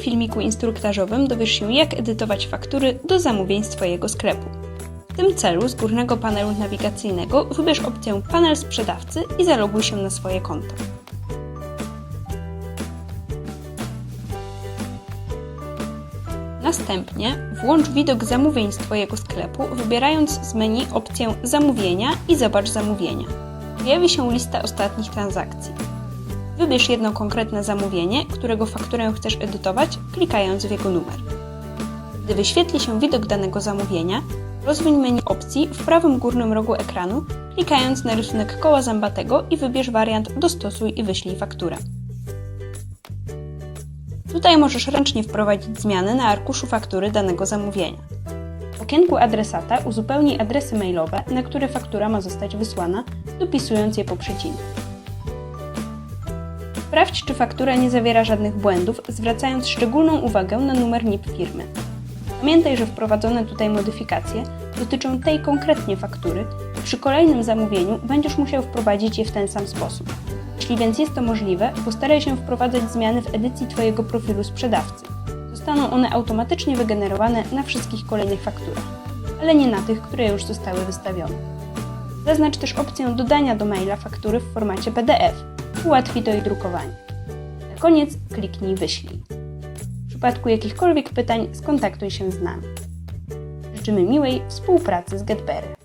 filmiku instruktażowym dowiesz się, jak edytować faktury do zamówień z Twojego sklepu. W tym celu z górnego panelu nawigacyjnego wybierz opcję Panel sprzedawcy i zaloguj się na swoje konto. Następnie włącz widok zamówień z Twojego sklepu, wybierając z menu opcję Zamówienia i Zobacz zamówienia. Pojawi się lista ostatnich transakcji. Wybierz jedno konkretne zamówienie, którego fakturę chcesz edytować, klikając w jego numer. Gdy wyświetli się widok danego zamówienia, rozwiń menu opcji w prawym górnym rogu ekranu, klikając na rysunek koła zębatego i wybierz wariant Dostosuj i wyślij fakturę. Tutaj możesz ręcznie wprowadzić zmiany na arkuszu faktury danego zamówienia. W okienku adresata uzupełnij adresy mailowe, na które faktura ma zostać wysłana, dopisując je po przecinku. Sprawdź, czy faktura nie zawiera żadnych błędów, zwracając szczególną uwagę na numer NIP firmy. Pamiętaj, że wprowadzone tutaj modyfikacje dotyczą tej konkretnie faktury i przy kolejnym zamówieniu będziesz musiał wprowadzić je w ten sam sposób. Jeśli więc jest to możliwe, postaraj się wprowadzać zmiany w edycji Twojego profilu sprzedawcy. Zostaną one automatycznie wygenerowane na wszystkich kolejnych fakturach, ale nie na tych, które już zostały wystawione. Zaznacz też opcję dodania do maila faktury w formacie PDF. Ułatwi to jej drukowanie. Na koniec kliknij Wyślij. W przypadku jakichkolwiek pytań skontaktuj się z nami. Życzymy miłej współpracy z GetBery.